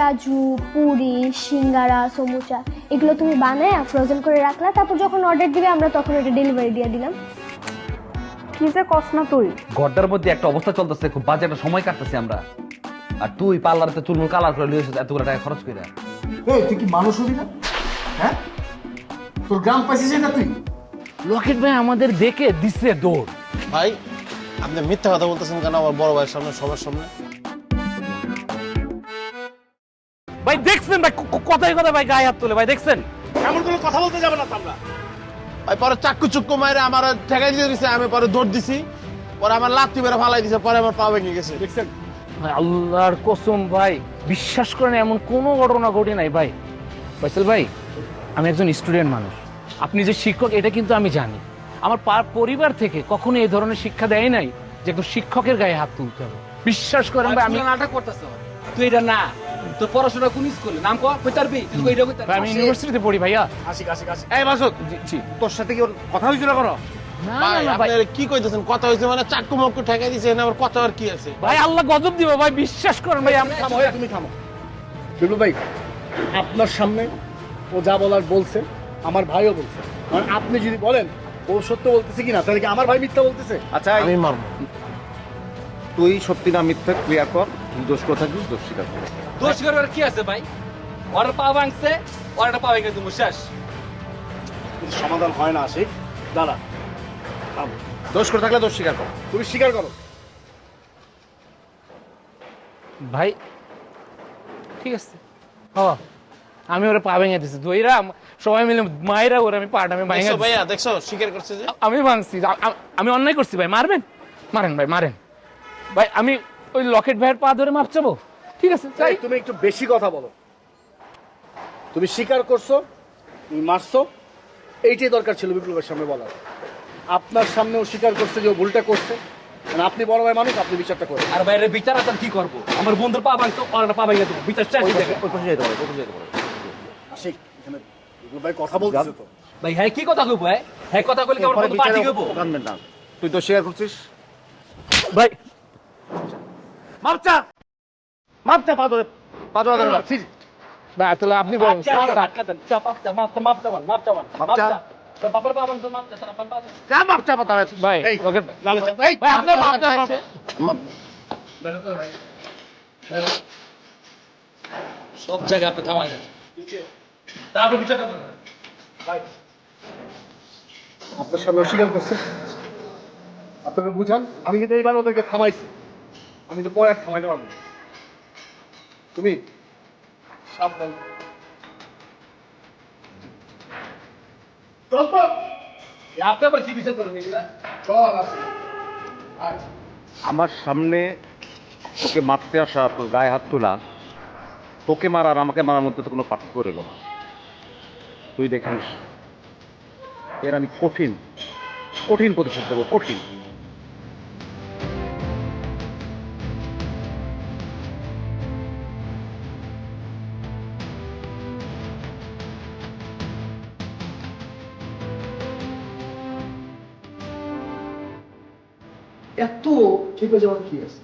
পেঁয়াজু পুরি সিঙ্গারা সমুচা এগুলো তুমি বানায় ফ্রোজেন করে রাখলা তারপর যখন অর্ডার দিবে আমরা তখন এটা ডেলিভারি দিয়ে দিলাম। কি যে কস না তুই? ঘরটার মধ্যে একটা অবস্থা চলতেছে খুব বাজে একটা সময় কাটতেছি আমরা। আর তুই পার্লারতে চুলমুল কালার করে লিয়েছিস এতগুলো টাকা খরচ করে এই তুই কি মানুষ হবি না? হ্যাঁ? তোর গ্রাম পাইছিস এটা তুই? লকেট ভাই আমাদের দেখে দিছে দৌড়। ভাই আপনি মিথ্যা কথা বলতেছেন কেন? আমার বড় ভাইয়ের সামনে সবার সামনে। ভাই দেখছেন ভাই কথায় কথা ভাই গায়ে হাত তোলে ভাই দেখছেন? এমন কোনো কথা বলতে যাবে না আমরা। ভাই পরে চাক্কু চুক্কু মারে আমার ঠেকাই দিয়ে দিছে আমি পরে দৌড় দিছি। পরে আমার লাত্তি মেরে ফালাই দিছে পরে আমার পা ভেঙে গেছে। দেখছেন? ভাই আল্লাহর কসম ভাই বিশ্বাস করেন এমন কোনো ঘটনা ঘটে নাই ভাই। ফয়সাল ভাই আমি একজন স্টুডেন্ট মানুষ। আপনি যে শিক্ষক এটা কিন্তু আমি জানি। আমার পা- পরিবার থেকে কখনো এই ধরনের শিক্ষা দেয় নাই যে একজন শিক্ষকের গায়ে হাত তুলতে হবে। বিশ্বাস করেন ভাই আমি নাটক করতেছ। তুই এটা না। তোর পড়াশোনা কোন স্কুলে? নাম কর কই তারবি তুই কই আমি ইউনিভার্সিটিতে পড়ি ভাইয়া। আশিক আশিক আশিক এই বাসক জি তোর সাথে কি ওর কথা হয়েছিল কোনো ভাই না, না ভাই। আপনি কি কইতেছেন? কথা হইছে মানে চাক্কু মক্কু ঠেকাই দিছে আমার কথা আর কি আছে? ভাই আল্লাহ গজব দিব ভাই বিশ্বাস করেন ভাই আমি থামো তুমি থামো। বিপ্লব ভাই আপনার সামনে ও যা বলার বলছে আমার ভাইও বলছে। আপনি যদি বলেন ও সত্য বলতেছে কিনা তাহলে কি আমার ভাই মিথ্যা বলতেছে? আচ্ছা আমি মারবো। তুই সত্যি না মিথ্যা ক্লিয়ার কর। তুই দোষ করে থাকিস দোষ স্বীকার কর। দোষ করবার কি আছে ভাই? ওরা পা ভাঙছে ওরা পা ভেঙে তুমি শেষ সমাধান হয় না আশিক। দাঁড়া দোষ করে থাকলে দোষ স্বীকার কর। তুমি স্বীকার করো। ভাই ঠিক আছে। হ আমি ওরা পা ভেঙে দিছি। দইরা সবাই মিলে মায়েরা ওরা আমি পাটা আমি ভেঙে। ভাইয়া দেখছ? স্বীকার করছে যে? আমি ভাঙছি। আমি অন্যায় করছি ভাই মারবেন? মারেন ভাই মারেন। ভাই আমি ওই লকেট ভাইয়ের পা ধরে মাপ চাবো? ঠিক আছে তাই তুমি একটু বেশি কথা বলো। তুমি স্বীকার করছ তুমি মারছো এইটাই দরকার ছিল বিপ্লবের সামনে বলার। আপনার সামনেও স্বীকার করছে যে ও ভুলটা করছে। মানে আপনি বড় ভাই মানুষ আপনি বিচারটা করেন। আর বাইরে বিচার আচার কি করব? আমার বন্ধুর পা ভাঙতো ওরা পা ভেঙে দেবো। বিচার পারে আশিক এখানে বিপ্লব ভাই কথা বলতেছে তো। ভাই হ্যাঁ কি কথা কইবো হ্যাঁ হ্যাঁ কথা কইলে কি আমার পার্টি কইবো কানবেন না। তুই দোষ স্বীকার করছিস। ভাই মাপচা। মাপচা তাহলে আপনি বলেন। সব জায়গায় আপনি থামাই তারপর বিচার করবেন। আপনার সামনে অস্বীকার করছে। আপনাকে বুঝান আমি কিন্তু এইবার ওদেরকে থামাইছি। আমি তো পরে থামাইতে পারব তুমি। আয়। আমার সামনে তোকে মারতে আসা তোর গায়ে হাত তোলা, তোকে মারার, আমাকে মারার মধ্যে তো কোনো পার্থক্য রইল না। তুই দেখিস, এর আমি কঠিন কঠিন প্রতিশোধ দেবো, কঠিন। এত চেপে যাওয়ার কি আছে?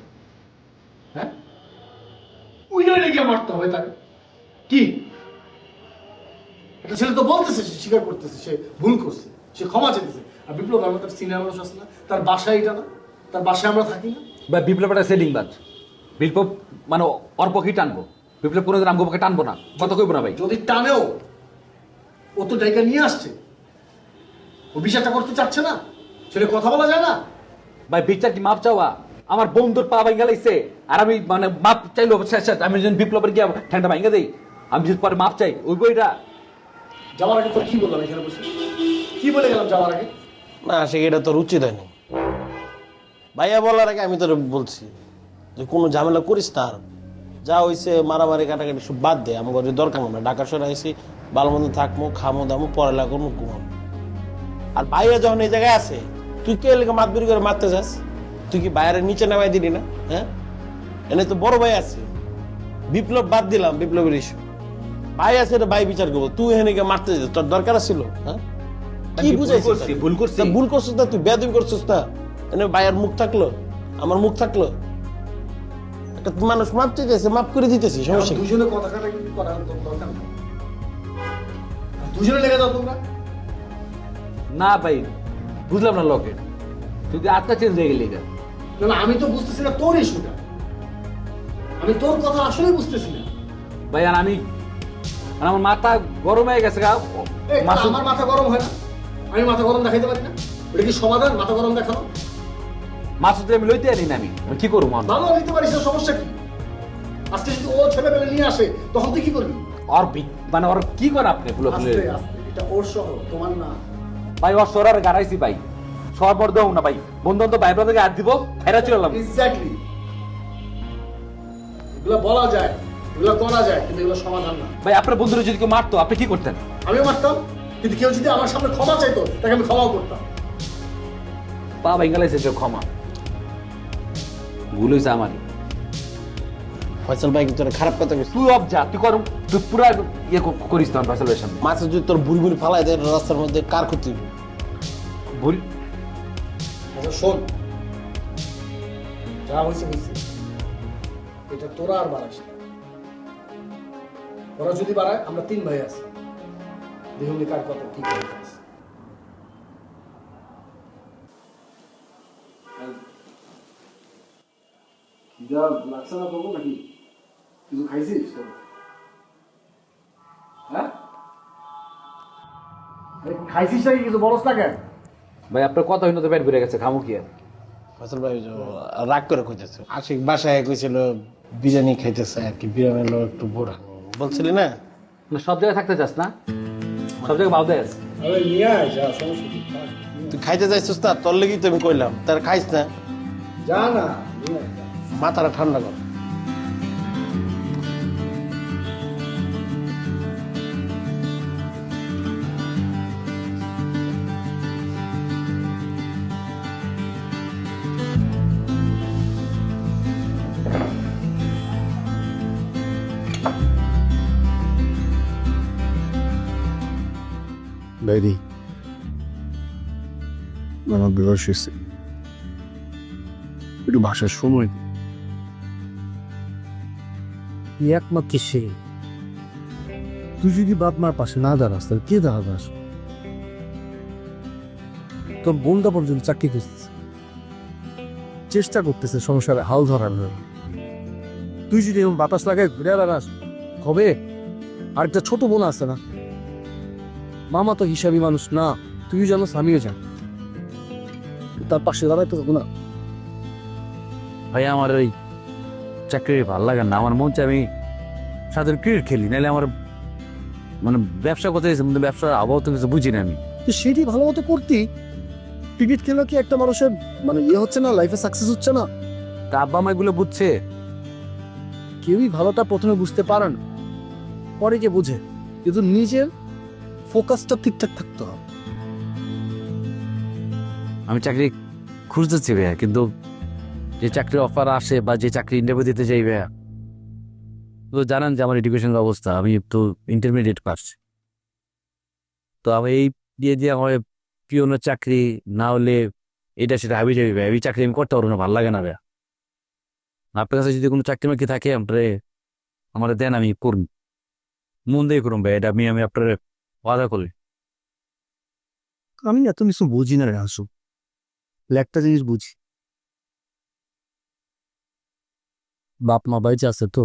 হ্যাঁ? ওই গিয়ে মারতে হবে তাকে? কি? একটা ছেলে তো বলতেছে সে স্বীকার করতেছে সে ভুল করছে সে ক্ষমা চেতেছে আর বিপ্লব আমরা তার সিনিয়র মানুষ আছে না তার বাসা এটা না তার বাসায় আমরা থাকি না। বা বিপ্লব একটা সেলিং বাজ। বিপ্লব মানে পক্ষেই টানবো। বিপ্লব কোনোদিন আমগো পক্ষে টানবো না। কথা কইবো না ভাই। যদি টানেও ও তো জায়গা নিয়ে আসছে। ও বিচারটা করতে চাচ্ছে না। সেটা কথা বলা যায় না। ভাই বিচার কি মাপ চাওয়া? আমার বন্ধুর পা ভাঙ্গা লাইছে আর আমি মানে মাপ চাইলো। আমি যদি বিপ্লবের গিয়ে ঠ্যাংটা ভাঙ্গা দেই আমি যদি পরে মাপ চাই ওই বইটা। যাওয়ার আগে তোর কি বললাম এখানে বসে? কি বলে গেলাম যাওয়ার আগে? না সে এটা তোর উচিত হয়নি। ভাইয়া বলার আগে আমি তোর বলছি যে কোনো ঝামেলা করিস তার। যা হয়েছে মারামারি কাটাকাটি সব বাদ দে। আমার ঘরে দরকার না ঢাকা শহরে আইসি ভালো মন্দ থাকব খামো দামো পড়ালেখা করব ঘুমাবো আর বাইরে যখন এই জায়গায় আছে তুই কে লেগে মাত বেরি করে মারতে যাস? তুই কি বাইরের নিচে নামাই দিলি না? হ্যাঁ? এনে তো বড় ভাই আছে। বিপ্লব বাদ দিলাম বিপ্লবের ইস্যু ভাই আছে এটা ভাই বিচার করব। তুই গিয়ে মারতে যেত তোর দরকার ছিল হ্যাঁ? কি বুঝাইছিস ভুল করছি। তা ভুল করছিস না তুই বেদবি করছিস না এনে ভাইয়ের মুখ থাকল আমার মুখ থাকল। একটা মানুষ মাপ চাইতেছে মাপ করে দিতেছি সমস্যা দুজনে কথা কাটাকাটি করা দরকার দুজনে লেগে যাও তোমরা। না ভাই বুঝলাম না লকেট তুই তো আত্মা চেঞ্জ হয়ে গেলি না না আমি তো বুঝতেছি না তোর ইস্যুটা আমি তোর কথা আসলে বুঝতেছি না। ভাই আর আমি আর আমার মাথা গরম হয়ে গেছে গা। আমার মাথা গরম হয় না। আমি মাথা গরম দেখাইতে পারি না। এটা কি সমাধান? মাথা গরম দেখানো? মাসুদ আমি লইতে আনি না আমি। আমি কি করব ভালো নিতে পারিস না, সমস্যা কি? আজকে যদি ও ছেলে পেলে নিয়ে আসে তখন তুই কি করবি? ওর মানে ওর কি করে আপনি ফুলো ফুলে এটা ওর শহর তোমার না। ভাই ওর সরার গাড়াইছি ভাই। সরবর দেও না ভাই। বন্ধু তো ভাই ব্রাদারকে হাত দিব খাইরা চলাম এক্স্যাক্টলি এগুলো বলা যায় এগুলো করা যায় কিন্তু এগুলো সমাধান না। ভাই আপনার বন্ধুরা যদি কেউ মারতো আপনি কি করতেন? আমিও মারতাম কিন্তু কেউ যদি আমার সামনে ক্ষমা চাইতো তাকে আমি ক্ষমাও করতাম। পা যে ক্ষমা। ভুল হয়েছে আমারই। ফয়সাল ভাই কিন্তু একটা খারাপ কথা কইছে। তুই অব যা তুই তুই পুরা ইয়ে করিস তখন ফয়সাল ভাইয়ের সামনে। মাছে যদি তোর বুড়ি বুড়ি ফালাই দেয় রাস্তার মধ্যে কার ক্ষতি ভুল আচ্ছা শোন। যা হয়েছে হয়েছে। এটা তোরা আর বাড়াইস না। ওরা যদি বাড়ায় আমরা তিন ভাই আছি। দেখুন কার কত কি করতে আছে। লাগছে না নাকি? কিছু খাইছিস তো? হ্যাঁ? আরে খাইছিস নাকি কিছু? বলস না কেন? ভাই আপনার কথা হইন তো পেট ভরে গেছে খামু কি আর? ফয়সাল ভাই রাগ করে কইতেছে আশিক বাসায় কইছিল বিরিয়ানি খাইতেছে আর কি বিরিয়ানি হলো একটু বলছিলি না? না, সব জায়গায় থাকতে চাস না? সব জায়গায় বাউদে আছে। তুই খাইতে যাইছিস না তোর লেগেই তো আমি কইলাম তার খাইস না। যা। মাথাটা ঠান্ডা কর। আমার বিবাহ শেষে। একটু ভাষার সময় দিন। তুই একমাত্র সে? তুই যদি বাপ মার পাশে না দাঁড়াস, তাহলে কে দাঁড়াবে তোর বোনটা পর্যন্ত চাকরি করতেছে চেষ্টা করতেছে সংসারে হাল ধরার তুই যদি এরকম বাতাস লাগায় ঘুরে বেড়াস, হবে? আরেকটা ছোট বোন আছে না? মামা তো হিসাবি মানুষ না তুই জানোস, আমিও জানি। তার পাশে দাঁড়াইতে হবে না। ভাই আমার ওই চাকরি ভালো লাগে না। আমার মন চাই আমি সাথে ক্রিকেট খেলি নাহলে আমার মানে ব্যবসা করতে গেছে কিন্তু ব্যবসার আবহাওয়া তো কিছু বুঝি না আমি। তো সেটি ভালো মতো করতি ক্রিকেট খেলা কি একটা মানুষের মানে ইয়ে হচ্ছে না লাইফে সাকসেস হচ্ছে না? তা আব্বা মা এগুলো বুঝছে? কেউই ভালোটা প্রথমে বুঝতে পারে না পরে যে বুঝে। কিন্তু নিজের ফোকাসটা ঠিকঠাক থাকতে হবে। আমি চাকরি খুঁজতেছি ভাইয়া, কিন্তু যে চাকরির অফার আসে বা যে চাকরি ইন্টারভিউ দিতে যাই ভাইয়া, তো জানেন যে আমার এডুকেশন অবস্থা, আমি তো ইন্টারমিডিয়েট পাস তো আমি এই দিয়ে দিয়ে আমার পিওনের চাকরি না হলে এটা সেটা হাবি যাবি ভাই এই চাকরি আমি করতে পারব না, ভালো লাগে না ভাইয়া। আপনার কাছে যদি কোনো চাকরি মাকরি থাকে, আপনার, আমার দেন, আমি করুন মন দিয়ে করুন ভাই এটা আমি আমি আপনার ওয়াদা করি। আমি এত কিছু বুঝি না রে আসু একটা জিনিস বুঝি। বাপ মা বাইচে আছে তো?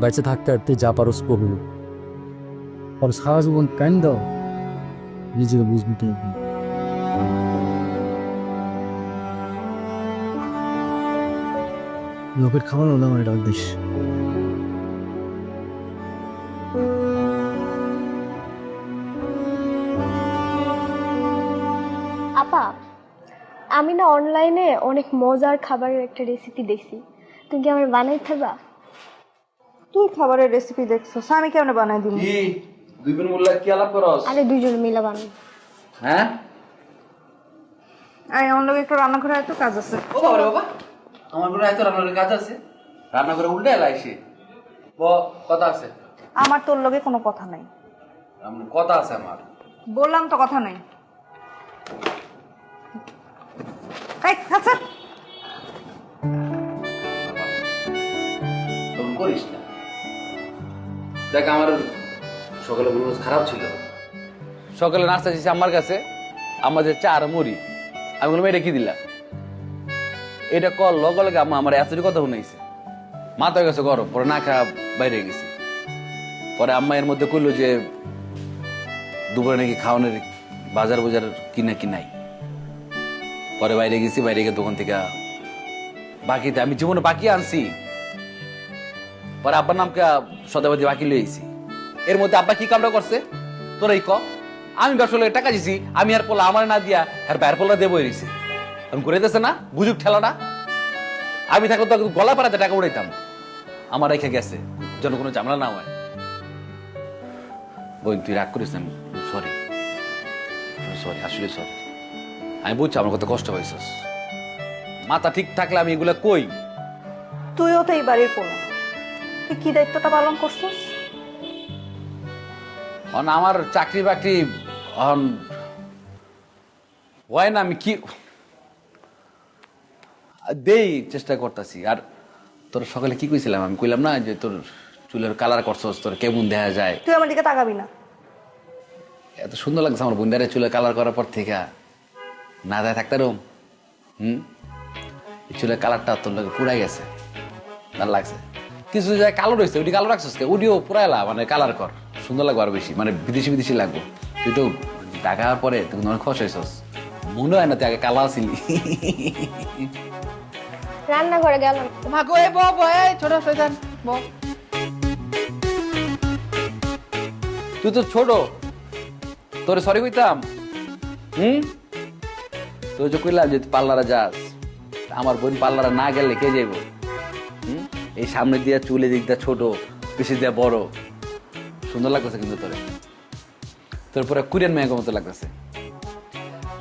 বাইচে থাকতে থাকতে যা পারো করব আর সারা জীবন কান দাও। নিজেকে বুঝবি তো লোকের খাবার হলে আমার ডাক দিস। আমি না অনলাইন অনেক মজার খাবারের একটা রেসিপি দেখছি। তুমি কি আমার বানাই থাকবা? তুই খাবারের রেসিপি দেখছ? আমি কেমন বানাই দিব কি? দুই বোন বললা কি আলাপ করস? আরে দুইজন মিলা বানাই। হ্যাঁ? আই আমার লোক একটু রান্নাঘরে এত কাজ আছে। ও বাবা রে বাবা আমার কোনো এত রান্নার কাজ আছে। রান্না করে উল্টে এলাইছি ব কথা আছে। আমার তোর লগে কোনো কথা নাই। আমার কথা আছে আমার। বললাম তো কথা নাই। এই, আচ্ছা। করিস না। দেখ আমার সকালে মনে খারাপ ছিল। সকালে নাস্তা দিয়েছে আমার কাছে আমাদের চা আর মুড়ি। আমি বললাম এটা কি দিলা? এটা কল লগে লগে আম্মা আমার এতটি কথা শুনাইছে। মাথা গেছে গরম পরে না খা বাইরে গেছি। পরে আম্মা এর মধ্যে কইলো যে দুপুরে নাকি খাওয়ানোর বাজার বাজার কিনা কি নাই। পরে বাইরে গেছি, বাইরে গিয়ে দোকান থেকে বাকিতে আমি জীবনে বাকি আনছি। পরে আব্বার নামকে সদাবাদী বাকি লইছি এর মধ্যে আব্বা কি কামটা করছে? তোরাই ক। আমি ব্যবসা লোকের টাকা দিছি, আমি আর পোলা আমার না দিয়া আর বাইরের পোলা দেবো রইছি আমি করে দিতেছে না বুঝুক ঠেলাটা আমি থাকলে তো গলা পাড়াতে টাকা উড়াইতাম। আমার রেখে গেছে, যেন কোনো ঝামেলা না হয়। বোন তুই রাগ করিস না সরি সরি আসলে সরি আমি বুঝছি আমার কত কষ্ট হয়েছিস মাথা ঠিক থাকলে আমি এগুলা কই? তুইও তো এই বাড়ির কোনো তুই কি দায়িত্বটা পালন করছিস? অন আমার চাকরি বাকরি অন হয় না আমি কি দেই চেষ্টা করতেছি। আর তোর সকালে কি কইছিলাম? আমি কইলাম না যে তোর চুলের কালার করছস তোর কেমন দেখা যায়। তুই আমার দিকে তাকাবি না। এত সুন্দর লাগছে আমার বুন্দারে চুলের কালার করার পর থেকে। না দেয় থাকতে রুম হুম? চুলের কালারটা তোর লোকে পুরাই গেছে। ভালো লাগছে। কিছু জায়গায় কালো রয়েছে ওটি কালো রাখছিস ওটিও পুরাইলা মানে কালার কর। সুন্দর লাগবে আর বেশি মানে বিদেশি বিদেশি লাগবে। তুই তো ঢাকা পরে তুই অনেক খস হয়েছস মনে হয় না তুই আগে কালা আসিলি রান্নাঘরে গেলাম। এ বউ ছোট শয়তান বউ। তুই তো ছোট। তোরে সরি কইতাম। হুম? তুই যে কইলাম যে তুই পার্লারে যাস, আমার বোন পার্লারে না গেলে কে যাইব? এই সামনে দিয়া চুলে দিক ছোট পিছিয়ে দিয়া বড়। সুন্দর লাগতেছে কিন্তু তোরে। তোর পরে কুরিয়ান মেয়ের মতো লাগতেছে।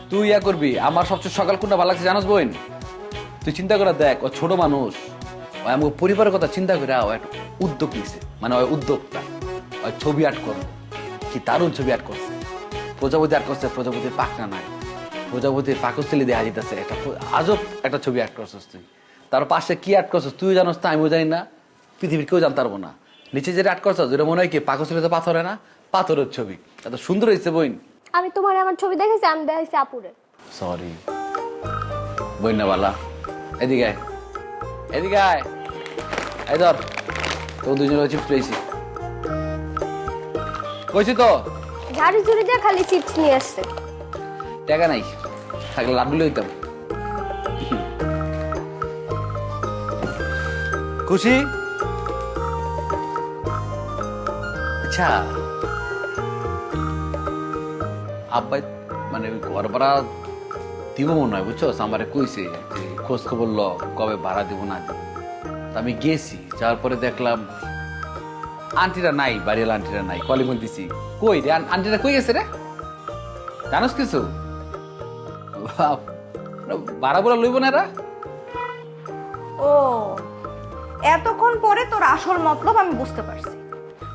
তুই ইয়া করবি, আমার সবচেয়ে সকাল কোনটা ভালো লাগছে জানোস বোন? তুই চিন্তা করে দেখ, ও ছোট মানুষ, ও আমার পরিবারের কথা চিন্তা করে ও একটা উদ্যোগ নিছে। মানে ওই উদ্যোগটা ওই ছবি আর্ট করব। কি দারুণ ছবি আর্ট করছে। প্রজাপতি আর্ট করছে, প্রজাপতির পাখনা নাই। প্রজাপতির পাকস্থলী দেখা যেতেছে। একটা আজব একটা ছবি আর্ট করছিস তুই। তার পাশে কি আর্ট করছিস তুই জানোস না আমিও জানি না। পৃথিবীর কেউ জানতে পারব না। নিচে যেটা আর্ট করছিস যেটা মনে হয় কি পাকস্থলীতে পাথরে না পাথরের ছবি। এত সুন্দর হয়েছে বইন। আমি তোমার আমার ছবি দেখেছি আমি দেখাইছি আপুরে সরি বন্যাবালা এদিকে আয়। এদিকে আয়। এই ধর তো দুজনে চিপস পেয়েছি। কইছি তো? ঝাড়ি ঝুড়ি দিয়ে খালি চিপস নিয়ে আসছে। টাকা নাই। থাকলে লাড্ডু লইতাম খুশি? আচ্ছা। আব্বাই মানে ঘর ভাড়া দিব মনে হয় বুঝছ? আমারে কইছে খোঁজ খবর ল কবে ভাড়া দিব না দিব। আমি গেছি যাওয়ার পরে দেখলাম আন্টিরা নাই বাড়ির আন্টিরা নাই কলিং দিছি। কই রে? আন- আন্টিরা কই গেছে রে? জানোস কিছু? বাপ, ভাড়া বুড়া লইব না এরা ও এতক্ষণ পরে তোর আসল মতলব আমি বুঝতে পারছি।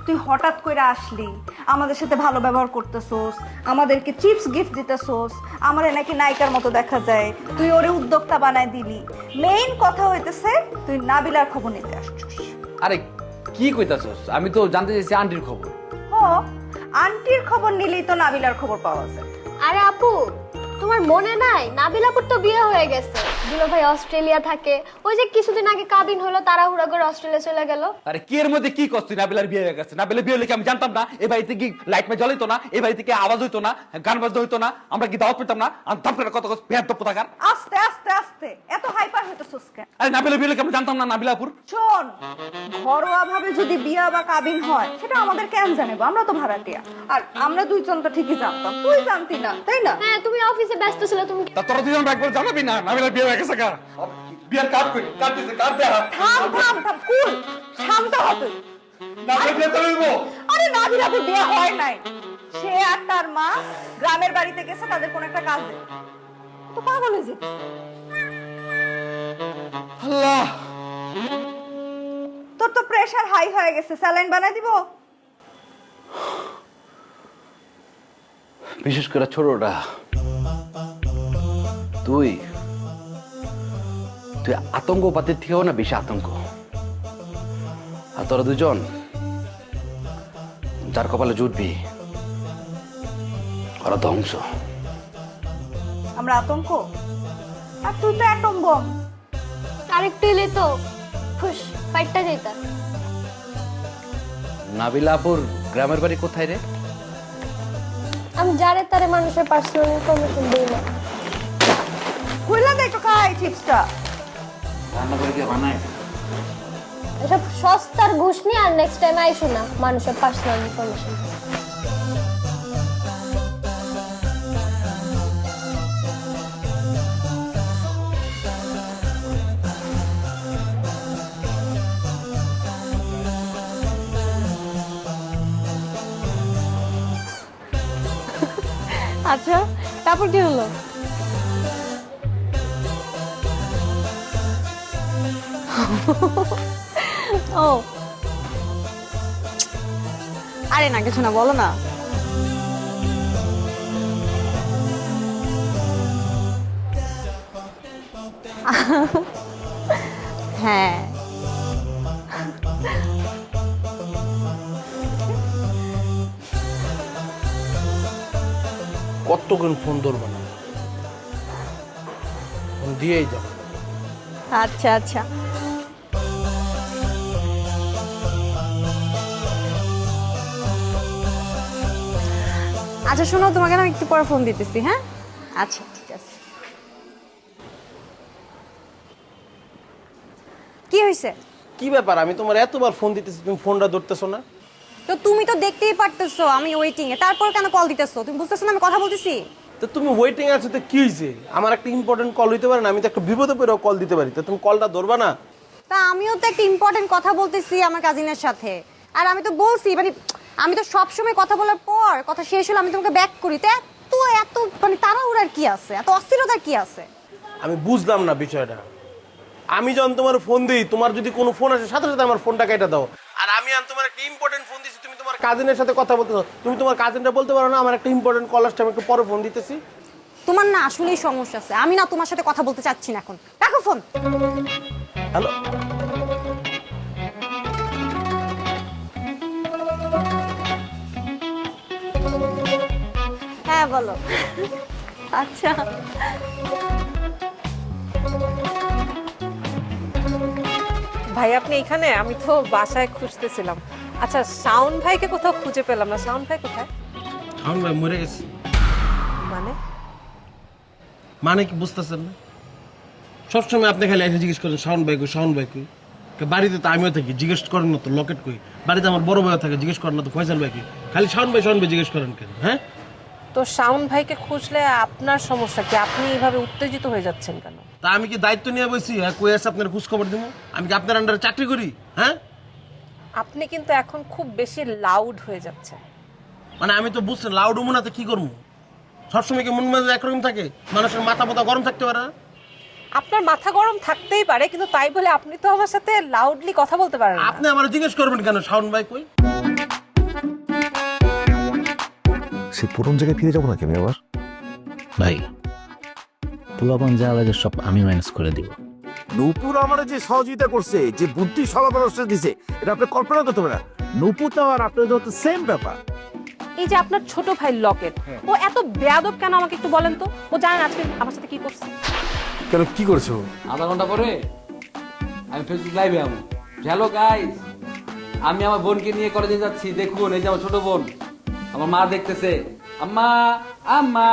তুই হঠাৎ করে আসলি আমাদের সাথে ভালো ব্যবহার করতেছোস আমাদেরকে চিপস গিফট দিতেছোস আমাদের নাকি নায়িকার মতো দেখা যায় তুই ওরে উদ্যোক্তা বানায় দিলি। মেইন কথা হইতেছে তুই নাবিলার খবর নিতে আসছিস। আরে কি কইতাছস? আমি তো জানতে চাইছি আন্টির খবর। ও আন্টির খবর নিলেই তো নাবিলার খবর পাওয়া যায়। আরে আপু তোমার মনে নাই? নাবিল আপুর তো বিয়ে হয়ে গেছে। দুলো ভাই অস্ট্রেলিয়া থাকে। ওই যে কিছুদিন আগে কাবিন হলো তাড়াহুড়া করে অস্ট্রেলিয়া চলে গেল। আরে কি এর মধ্যে কি করছিস? নাবিলার বিয়ে হয়ে গেছে। নাবিলার বিয়ে হলে কি আমি জানতাম না? এই বাড়িতে কি লাইট মে জ্বলিত না? এই বাড়িতে কি আওয়াজ হইতো না? গান বাজতে হইতো না? আমরা কি দাওয়াত পেতাম না? দাম করে কত কত পেয়ার দপ্প থাকার আস্তে আস্তে আস্তে। এত হাইপার হইতেছোস কেন? আরে নাবিলার বিয়ে হলে কি আমি জানতাম না নাবিলাপুর? শোন ঘরোয়া ভাবে যদি বিয়া বা কাবিন হয় সেটা আমাদের কেন জানাব? আমরা তো ভাড়াটিয়া। আর আমরা দুইজন তো ঠিকই জানতাম। তুই জানতি না তাই না? হ্যাঁ তুমি অফিসে ব্যস্ত ছিল তুমি তা তোরা দুজন একবার জানাবি না? নাবিলার বিয়ে হয়ে গেছে গা। বিয়ার কাট কই? কাট দিছে কাট দেয়া থাম থাম থাম কুল। শান্ত হ তুই। না দেখলে তো হইবো আরে নাবিলাপুর বিয়ে হয় নাই। সে আর তার মা গ্রামের বাড়িতে গেছে তাদের কোন একটা কাজে। তো পাগল হয়ে যেতে আল্লাহ। তোর তো প্রেসার হাই হয়ে গেছে। স্যালাইন বানাই দিব? বিশেষ করে ছোটটা। তুই তুই আতঙ্কপাতির থেকেও না বেশি আতঙ্ক? আর তোরা দুজন যার কপালে জুটবি ওরা ধ্বংস। আমরা আতঙ্ক? আর তুই তো অ্যাটম আরেকটু এলে তো খুশ ফাইটটা যেতা নাবিলাপুর গ্রামের বাড়ি কোথায় রে? আমি জানে তারে মানুষের পার্সোনাল ইনফরমেশন দিই না। দে একটু খাই চিপসটা। রান্না করে কে বানায়? এসব সস্তার ঘুষ নিয়ে আর নেক্সট টাইম আইসো না মানুষের পার্সোনাল ইনফরমেশন আচ্ছা তারপর কি হলো? ও। আরে না কিছু না বলো না। হ্যাঁ। কতক্ষণ ফোন ধরবো না? ফোন দিয়েই যাব। আচ্ছা আচ্ছা। আচ্ছা শোনো তোমাকে না একটু পরে ফোন দিতেছি হ্যাঁ? আচ্ছা ঠিক আছে। কি হয়েছে? কি ব্যাপার? আমি তোমার এতবার ফোন দিতেছি তুমি ফোনটা ধরতেছো না। তো তুমি তো দেখতেই পারতেছো আমি ওয়েটিং এ তারপর কেন কল দিতেছো? তুমি বুঝতেছো না আমি কথা বলতেছি? তো তুমি ওয়েটিং আছো তো কি হয়েছে? আমার একটা ইম্পর্টেন্ট কল হইতে পারে না আমি তো একটা বিপদে পড়েও কল দিতে পারি। তো তুমি কলটা ধরবা না? তা আমিও তো একটা ইম্পর্টেন্ট কথা বলতেছি আমার কাজিনের সাথে। আর আমি তো বলছি মানে আমি তো সব সময় কথা বলার পর কথা শেষ হলো আমি তোমাকে ব্যাক করি। তো এত এত মানে তারা তাড়াহুড়ার কি আছে? এত অস্থিরতার কি আছে? আমি বুঝলাম না বিষয়টা। আমি যখন তোমার ফোন দিই তোমার যদি কোনো ফোন আসে সাথে সাথে আমার ফোনটা কেটে দাও। আর আমি আর তোমার একটা ইম্পর্টেন্ট ফোন দিছি তুমি তোমার কাজিনের সাথে কথা বলতেছো তুমি তোমার কাজিনটা বলতে পারো না আমার একটা ইম্পর্টেন্ট কল আসছে আমি একটু পরে ফোন দিতেছি। তোমার না আসলেই সমস্যা আছে। আমি না তোমার সাথে কথা বলতে চাচ্ছি না এখন। রাখো ফোন হ্যালো বলো আচ্ছা। ভাই আপনি এখানে? আমি তো বাসায় খুঁজতেছিলাম। আচ্ছা শাওন ভাইকে কোথাও খুঁজে পেলাম না। শাওন ভাই কোথায়? শাওন ভাই মরে গেছে। মানে? মানে কি বুঝতেছেন না? সবসময় আপনি খালি এসে জিজ্ঞেস করেন শাওন ভাই কই শাওন ভাই কই? কে বাড়িতে তো আমিও থাকি জিজ্ঞেস করেন না তো লকেট কই। বাড়িতে আমার বড় ভাইও থাকে জিজ্ঞেস করেন না তো ফয়সাল ভাই কই? খালি শাওন ভাই শাওন ভাই জিজ্ঞেস করেন কেন হ্যাঁ? তো শাওন ভাইকে খুঁজলে আপনার সমস্যা কি? আপনি এইভাবে উত্তেজিত হয়ে যাচ্ছেন কেন? তা আমি কি দায়িত্ব নিয়ে বসি? হ্যাঁ কই আছে আপনার খোঁজ খবর দিব? আমি কি আপনার আন্ডারে চাকরি করি? হ্যাঁ? আপনি কিন্তু এখন খুব বেশি লাউড হয়ে যাচ্ছেন। মানে আমি তো বুঝছি লাউড না তো কি করব? সবসময় কি মন মেজাজ একরকম থাকে? মানুষের মাথা মাথা গরম থাকতে পারে না? আপনার মাথা গরম থাকতেই পারে কিন্তু তাই বলে আপনি তো আমার সাথে লাউডলি কথা বলতে পারেন না। আপনি আমার জিজ্ঞেস করবেন কেন শাওন ভাই কই? সে পুরন জায়গায় ফিরে যাব নাকি আমি আবার? ভাই পোলাপান যা লাগে সব আমি ম্যানেজ করে দিব। নূপুর আমার যে সহযোগিতা করছে যে বুদ্ধি দিছে এটা আপনি কল্পনা করতে পারেন নূপুর তো আর আপনাদের তো সেম ব্যাপার। এই যে আপনার ছোট ভাই লকেট ও এত বেয়াদব কেন আমাকে একটু বলেন তো? ও জানেন আজকে আমার সাথে কি করছে। কেন কি করছ? আধা ঘণ্টা পরে আমি ফেসবুক লাইভে আমি হ্যালো গাইস আমি আমার বোনকে নিয়ে কলেজে যাচ্ছি দেখুন এই যে আমার ছোট বোন। আমার মা দেখতেছে। আম্মা আম্মা